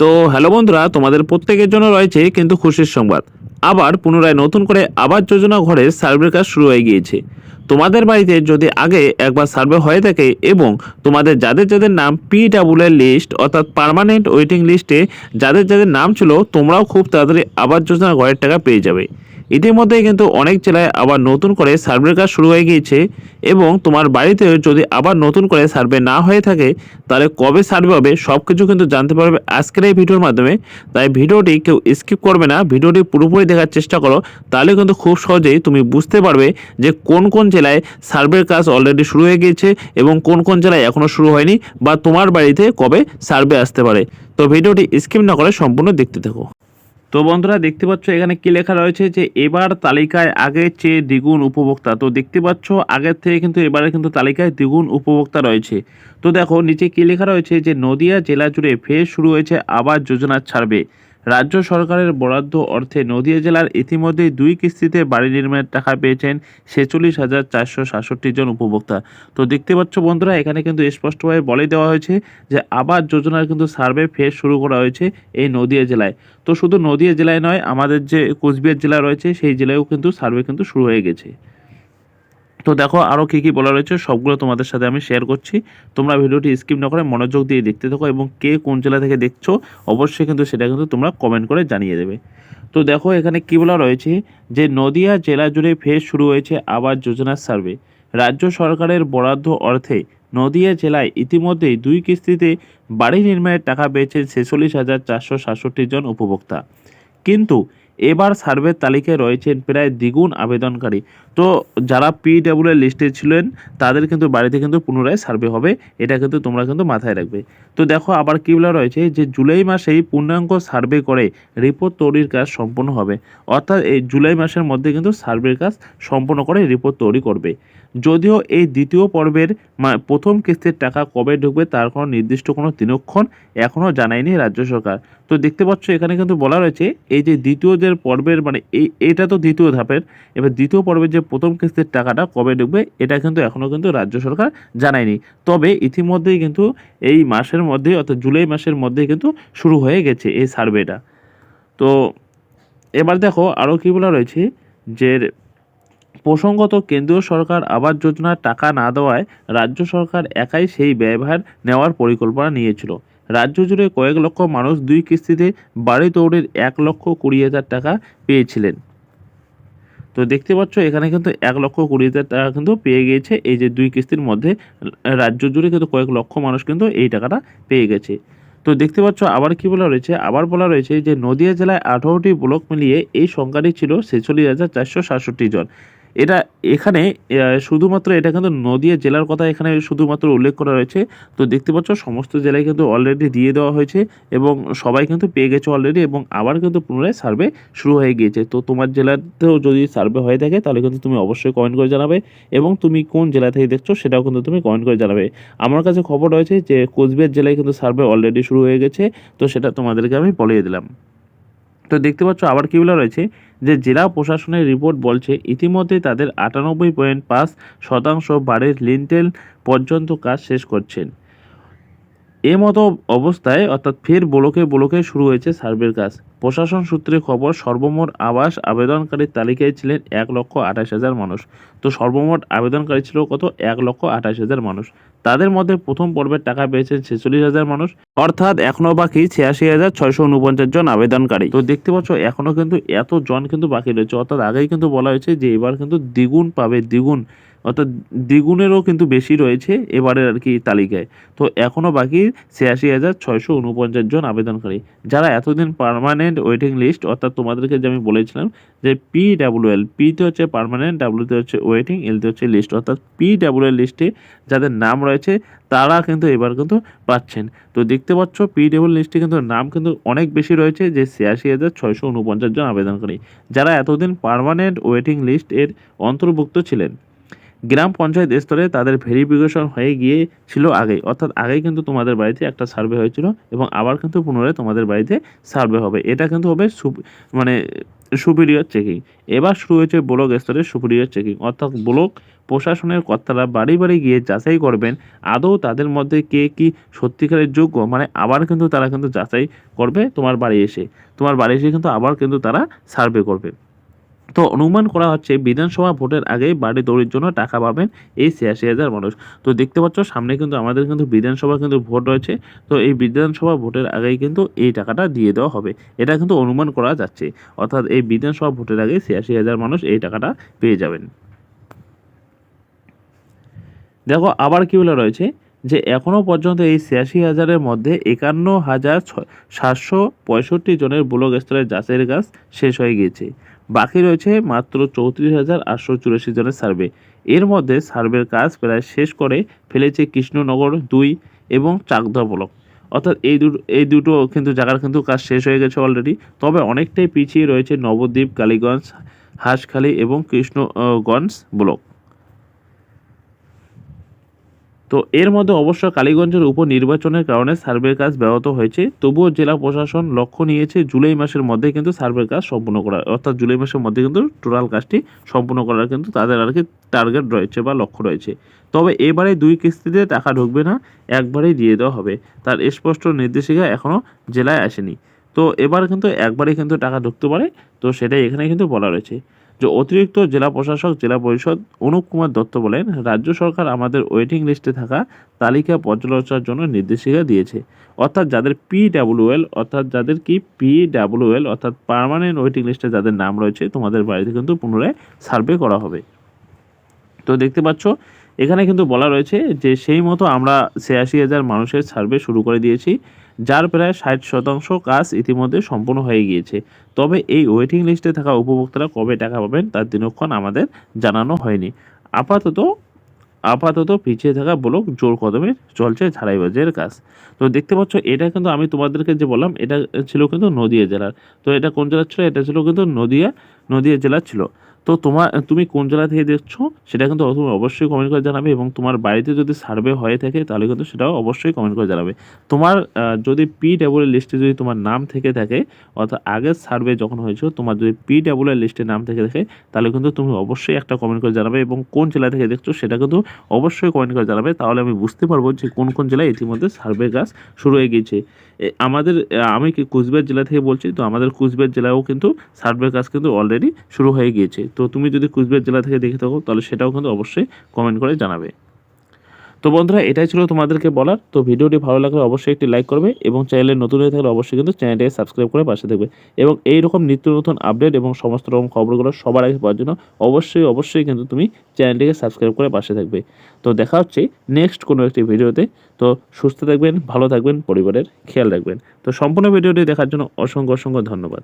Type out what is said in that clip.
তো হ্যালো বন্ধুরা, তোমাদের প্রত্যেকের জন্য রয়েছে কিন্তু খুশির সংবাদ। আবার পুনরায় নতুন করে আবার যোজনা ঘরের সার্ভের কাজ শুরু হয়ে গিয়েছে। তোমাদের বাড়িতে যদি আগে একবার সার্ভে হয়ে থাকে এবং তোমাদের যাদের যাদের নাম পি ডাবল এর লিস্ট অর্থাৎ পার্মানেন্ট ওয়েটিং লিস্টে যাদের যাদের নাম ছিল, তোমরাও খুব তাড়াতাড়ি আবার যোজনা ঘরের টাকা পেয়ে যাবে। ইতিমধ্যেই কিন্তু অনেক জেলায় আবার নতুন করে সার্ভের কাজ শুরু হয়ে গিয়েছে এবং তোমার বাড়িতে যদি আবার নতুন করে সার্ভে না হয়ে থাকে, তাহলে কবে সার্ভে হবে সব কিছু কিন্তু জানতে পারবে আজকের এই ভিডিওর মাধ্যমে। তাই ভিডিওটি কেউ স্কিপ করবে না, ভিডিওটি পুরোপুরি দেখার চেষ্টা করো, তাহলে কিন্তু খুব সহজেই তুমি বুঝতে পারবে যে কোন কোন জেলায় সার্ভের কাজ অলরেডি শুরু হয়ে গিয়েছে এবং কোন কোন জেলায় এখনও শুরু হয়নি বা তোমার বাড়িতে কবে সার্ভে আসতে পারে। তো ভিডিওটি স্কিপ না করে সম্পূর্ণ দেখতে থাকো। তো বন্ধুরা দেখতে পাচ্ছ, এখানে কি লেখা রয়েছে যে এবার তালিকায় আগের চেয়ে দ্বিগুণ উপভোক্তা। তো দেখতে পাচ্ছ, আগের থেকে কিন্তু এবারে কিন্তু তালিকায় দ্বিগুণ উপভোক্তা রয়েছে। তো দেখো, নিচে কি লেখা রয়েছে যে নদিয়া জেলা জুড়ে ফের শুরু হয়েছে আবার যোজনা ছাড়বে। রাজ্য সরকারের বরাদ্দ অর্থে নদিয়া জেলার ইতিমধ্যেই দুই কিস্তিতে বাড়ি নির্মাণের টাকা পেয়েছেন ছেচল্লিশ হাজার চারশো সাতষট্টি জন উপভোক্তা। তো দেখতে পাচ্ছ বন্ধুরা, এখানে কিন্তু স্পষ্টভাবে বলে দেওয়া হয়েছে যে আবাস যোজনার কিন্তু সার্ভে ফের শুরু করা হয়েছে এই নদিয়া জেলায়। তো শুধু নদিয়া জেলায় নয়, আমাদের যে কোচবিহার জেলা রয়েছে, সেই জেলায়ও কিন্তু সার্ভে কিন্তু শুরু হয়ে গেছে। তো দেখো আরও কী কী বলা রয়েছে, সবগুলো তোমাদের সাথে আমি শেয়ার করছি। তোমরা ভিডিওটি স্কিপ না করে মনোযোগ দিয়ে দেখতে থাকো এবং কে কোন জেলা থেকে দেখছ, অবশ্যই কিন্তু সেটা কিন্তু তোমরা কমেন্ট করে জানিয়ে দেবে। তো দেখো এখানে কী বলা রয়েছে, যে নদিয়া জেলা জুড়ে ফের শুরু হয়েছে আবাস যোজনার সার্ভে রাজ্য সরকারের বরাদ্দ অর্থে নদিয়া জেলায় ইতিমধ্যেই দুই কিস্তিতে বাড়ি নির্মাণের টাকা পেয়েছেন ছেচল্লিশ হাজার চারশো সাতষট্টি জন উপভোক্তা। কিন্তু এবার সার্ভের তালিকায় রয়েছেন প্রায় দ্বিগুণ আবেদনকারী। তো যারা পিডাব্লিউ এর লিস্টে ছিলেন, তাদের কিন্তু বাড়িতে কিন্তু পুনরায় সার্ভে হবে, এটা কিন্তু তোমরা কিন্তু মাথায় রাখবে। তো দেখো আবার কী বলা রয়েছে যে জুলাই মাসেই পূর্ণাঙ্গ সার্ভে করে রিপোর্ট তৈরির কাজ সম্পন্ন হবে। অর্থাৎ এই জুলাই মাসের মধ্যে কিন্তু সার্ভের কাজ সম্পন্ন করে রিপোর্ট তৈরি করবে। যদিও এই দ্বিতীয় পর্বের প্রথম কিস্তির টাকা কবে ঢুকবে তার কোনো নির্দিষ্ট কোনো দিনক্ষণ এখনও জানায়নি রাজ্য সরকার। তো দেখতে পাচ্ছ এখানে কিন্তু বলা রয়েছে, এই যে দ্বিতীয় যে পর্বের মানে এই, এটা তো দ্বিতীয় ধাপের, এবার দ্বিতীয় পর্বের যে প্রথম কিস্তির টাকাটা কবে ঢুকবে এটা কিন্তু এখনও কিন্তু রাজ্য সরকার জানায়নি। তবে ইতিমধ্যেই কিন্তু এই মাসের মধ্যেই অর্থাৎ জুলাই মাসের মধ্যেই কিন্তু শুরু হয়ে গেছে এই সার্ভেটা। তো এবার দেখো আরও কী বলা রয়েছে যে প্রসঙ্গত, কেন্দ্রীয় সরকার আবাস যোজনার টাকা না দেওয়ায় রাজ্য সরকার একাই সেই ব্যয়ভার নেওয়ার পরিকল্পনা নিয়েছিল। রাজ্য জুড়ে কয়েক লক্ষ মানুষ দুই কিস্তিতে বাড়ি তৈরির এক লক্ষ কুড়ি হাজার টাকা পেয়েছিলেন। তো দেখতে পাচ্ছ, এখানে কিন্তু এক লক্ষ কুড়ি হাজার টাকা কিন্তু পেয়ে গিয়েছে। এই যে দুই কিস্তির মধ্যে রাজ্য জুড়ে কিন্তু কয়েক লক্ষ মানুষ কিন্তু এই টাকাটা পেয়ে গেছে। তো দেখতে পাচ্ছ, আবার কি বলা রয়েছে? আবার বলা রয়েছে যে, নদিয়া জেলায় আঠারোটি ব্লক মিলিয়ে এই সংখ্যাটি ছিল ছেচল্লিশ হাজার চারশো সাতষট্টি জন। এটা এখানে শুধুমাত্র এটা কিন্তু নদিয়া জেলার কথা এখানে শুধুমাত্র উল্লেখ করা রয়েছে তো দেখতে পাচ্ছ, সমস্ত জেলায় কিন্তু অলরেডি দিয়ে দেওয়া হয়েছে এবং সবাই কিন্তু পেয়ে গেছে অলরেডি এবং আবার কিন্তু পুনরায় সার্ভে শুরু হয়ে গিয়েছে। তো তোমার জেলাতেও যদি সার্ভে হয়ে থাকে, তাহলে কিন্তু তুমি অবশ্যই কমেন্ট করে জানাবে এবং তুমি কোন জেলা থেকে দেখছ, সেটাও কিন্তু তুমি কমেন্ট করে জানাবে। আমার কাছে খবর রয়েছে যে, কোচবিহার জেলায় কিন্তু সার্ভে অলরেডি শুরু হয়ে গেছে, তো সেটা তোমাদেরকে আমি বলিয়ে দিলাম। তো দেখতে পাচ্ছ আবার কী বলা রয়েছে? যে জেলা প্রশাসনের রিপোর্ট বলছে, ইতিমধ্যে তাদের আটানব্বই পয়েন্ট পাঁচ শতাংশ বাড়ির লিন্টেল পর্যন্ত কাজ শেষ করছেন। এ মতো অবস্থায়, অর্থাৎ ফের ব্লকে ব্লকে শুরু হয়েছে সার্ভের কাজ। প্রশাসন সূত্রে খবর, সর্বমোট আবাস আবেদনকারীর তালিকায় ছিলেন এক লক্ষ আঠাশ হাজার মানুষ। তো সর্বমোট আবেদনকারী ছিল কত? এক লক্ষ আঠাশ হাজার মানুষ। তাদের মধ্যে প্রথম পর্বের টাকা পেয়েছেন ছেচল্লিশ হাজার মানুষ। অর্থাৎ এখনও বাকি ছিয়াশি হাজার ছয়শো উনপঞ্চাশ জন আবেদনকারী। তো দেখতে পাচ্ছ এখনও কিন্তু এত জন কিন্তু বাকি রয়েছে। অর্থাৎ আগেই কিন্তু বলা হয়েছে যে এবার কিন্তু দ্বিগুণ পাবে, দ্বিগুণ অর্থাৎ দ্বিগুণেরও কিন্তু বেশি রয়েছে এবারের আর কি তালিকায়। তো এখনও বাকি ছিয়াশি হাজার ছয়শো উনপঞ্চাশ জন আবেদনকারী। যারা এতদিন পার্মানেন্ট ওয়েটিং লিস্ট অর্থাৎ তোমাদেরকে যে আমি বলেছিলাম যে পি ডাব্লিউ এল পিতে হচ্ছে পারমানেন্ট ডাব্লিউতে হচ্ছে ওয়েটিং এলতে হচ্ছে লিস্ট অর্থাৎ পি ডাব্লিউ এল লিস্টে যাদের নাম রয়েছে, তারা কিন্তু এবার কিন্তু পাচ্ছেন। তো দেখতে পাচ্ছ পি ডাব্লিউ লিস্টে কিন্তু নাম কিন্তু অনেক বেশি রয়েছে যে ছিয়াশি হাজার ছয়শো উনপঞ্চাশ জন আবেদনকারী। যারা এতদিন পার্মানেন্ট ওয়েটিং লিস্ট এর অন্তর্ভুক্ত ছিলেন গ্রাম পঞ্চায়েত স্তরে তাদের ভেরিফিকেশন হয়ে গিয়েছিল আগেই। অর্থাৎ আগেই কিন্তু তোমাদের বাড়িতে একটা সার্ভে হয়েছিল এবং আবার কিন্তু পুনরায় তোমাদের বাড়িতে সার্ভে হবে। এটা কিন্তু হবে মানে সুপিরিয়র চেকিং এবার শুরু হয়েছে ব্লক স্তরে সুপিরিয়র চেকিং অর্থাৎ ব্লক প্রশাসনের কর্তারা বাড়ি বাড়ি গিয়ে যাচাই করবেন, আদৌ তাদের মধ্যে কে কি সত্যিকারের যোগ্য? মানে আবার কিন্তু তারা কিন্তু যাচাই করবে তোমার বাড়ি এসে। তোমার বাড়ি এসে কিন্তু আবার কিন্তু তারা সার্ভে করবে। তো অনুমান করা হচ্ছে বিধানসভা ভোটের আগেই বাড়ি দৌড়ির জন্য টাকা পাবেন এই ছিয়াশি হাজার মানুষ। তো দেখতে পাচ্ছ, সামনে কিন্তু আমাদের কিন্তু বিধানসভা কিন্তু ভোট রয়েছে। তো এই বিধানসভা ভোটের আগেই কিন্তু এই টাকাটা দিয়ে দেওয়া হবে। এটা কিন্তু অনুমান করা যাচ্ছে। অর্থাৎ এই বিধানসভা ভোটের আগে ছিয়াশি হাজার মানুষ এই টাকাটা পেয়ে যাবেন। দেখো, আবার কি বলে রয়েছে যে এখনও পর্যন্ত এই ছিয়াশি হাজারের মধ্যে একান্ন হাজার সাতশো পঁয়ষট্টি জনের ব্লক স্তরের যাচাইয়ের কাজ শেষ হয়ে গিয়েছে। বাকি রয়েছে মাত্র চৌত্রিশ হাজার আটশো চুরাশি জনের সার্ভে। এর মধ্যে সার্ভের কাজ প্রায় শেষ করে ফেলেছে কৃষ্ণনগর দুই এবং চাকদা ব্লক। অর্থাৎ এই দুটো এই দুটো কিন্তু জায়গার কিন্তু কাজ শেষ হয়ে গেছে অলরেডি তবে অনেকটাই পিছিয়ে রয়েছে নবদ্বীপ, কালীগঞ্জ, হাঁসখালী এবং কৃষ্ণগঞ্জ ব্লক। তো এর মধ্যে অবশ্য কালীগঞ্জের উপনির্বাচনের কারণে সার্ভের কাজ ব্যাহত হয়েছে। তবুও জেলা প্রশাসন লক্ষ্য নিয়েছে জুলাই মাসের মধ্যে কিন্তু সার্ভের কাজ সম্পূর্ণ করা অর্থাৎ জুলাই মাসের মধ্যে কিন্তু টোটাল কাজটি সম্পূর্ণ করার কিন্তু তাদের আর কি টার্গেট রয়েছে বা লক্ষ্য রয়েছে। তবে এবারে দুই কিস্তিতে টাকা ঢুকবে না, একবারেই দিয়ে দেওয়া হবে। তার স্পষ্ট নির্দেশিকা এখনও জেলায় আসেনি। তো এবার কিন্তু একবারেই কিন্তু টাকা ঢুকতে পারে। তো সেটাই এখানে কিন্তু বলা রয়েছে। যে অতিরিক্ত জেলা প্রশাসক, জেলা পরিষদ অনুপ কুমার দত্ত বলেন, রাজ্য সরকার আমাদের ওয়েটিং লিস্টে থাকা তালিকা পর্যালোচনার জন্য নির্দেশিকা দিয়েছে। অর্থাৎ যাদের পি পিডাব্লিউএল অর্থাৎ যাদের কি পি পিডাব্লিউএল অর্থাৎ পারমানেন্ট ওয়েটিং লিস্টে যাদের নাম রয়েছে, তোমাদের বাড়িতে কিন্তু পুনরায় সার্ভে করা হবে। তো দেখতে পাচ্ছ এখানে কিন্তু বলা রয়েছে যে সেই মতো আমরা ছিয়াশি হাজার মানুষের সার্ভে শুরু করে দিয়েছি, যার প্রায় ষাট শতাংশ কাজ ইতিমধ্যে সম্পূর্ণ হয়ে গিয়েছে। তবে এই ওয়েটিং লিস্টে থাকা উপভোক্তারা কবে টাকা পাবেন তার দিনক্ষণ আমাদের জানানো হয়নি। আপাতত আপাতত পিছিয়ে থাকা ব্লক জোর কদমে চলছে ঝাড়াইবাজের কাজ। তো দেখতে পাচ্ছ, এটা কিন্তু আমি তোমাদেরকে যে বললাম, এটা ছিল কিন্তু নদিয়া জেলার। তো এটা কোন জেলার ছিল? এটা ছিল কিন্তু নদিয়া নদিয়া জেলার ছিল। তো তোমার, তুমি কোন জেলা থেকে দেখছ সেটা কিন্তু তুমি অবশ্যই কমেন্ট করে জানাবে এবং তোমার বাড়িতে যদি সার্ভে হয়ে থাকে তাহলে কিন্তু সেটাও অবশ্যই কমেন্ট করে জানাবে। তোমার যদি পি ডাবল লিস্টে যদি তোমার নাম থেকে থাকে, অর্থাৎ আগের সার্ভে যখন হয়েছিল, তোমার যদি পি ডাবল লিস্টে নাম থেকে থাকে, তাহলে কিন্তু তুমি অবশ্যই একটা কমেন্ট করে জানাবে এবং কোন জেলা থেকে দেখছ সেটা কিন্তু অবশ্যই কমেন্ট করে জানাবে। তাহলে আমি বুঝতে পারব যে কোন কোন জেলায় ইতিমধ্যে সার্ভে কাজ শুরু হয়ে গিয়েছে। আমাদের আমি কি কুচবিহার জেলা থেকে বলছি? তো আমাদের কুচবিহার জেলায়ও কিন্তু সার্ভে কাজ কিন্তু অলরেডি শুরু হয়ে গিয়েছে। তো তুমি যদি কুচবিহার জেলা থেকে দেখে থাকো, তাহলে সেটাও কিন্তু অবশ্যই কমেন্ট করে জানাবে। তো বন্ধুরা, এটাই ছিল তোমাদেরকে বলার। তো ভিডিওটি ভালো লাগলে অবশ্যই একটি লাইক করবে এবং চ্যানেলে নতুন হয়ে থাকলে অবশ্যই কিন্তু চ্যানেলটাকে সাবস্ক্রাইব করে পাশে থাকবে এবং এই রকম নিত্য নতুন আপডেট এবং সমস্ত রকম খবরগুলো সবার আগে পাওয়ার জন্য অবশ্যই অবশ্যই কিন্তু তুমি চ্যানেলটিকে সাবস্ক্রাইব করে পাশে থাকবে। তো দেখা হচ্ছে নেক্সট কোনো একটি ভিডিওতে। তো সুস্থ থাকবেন, ভালো থাকবেন, পরিবারের খেয়াল রাখবেন। তো সম্পূর্ণ ভিডিওটি দেখার জন্য অসংখ্য অসংখ্য ধন্যবাদ।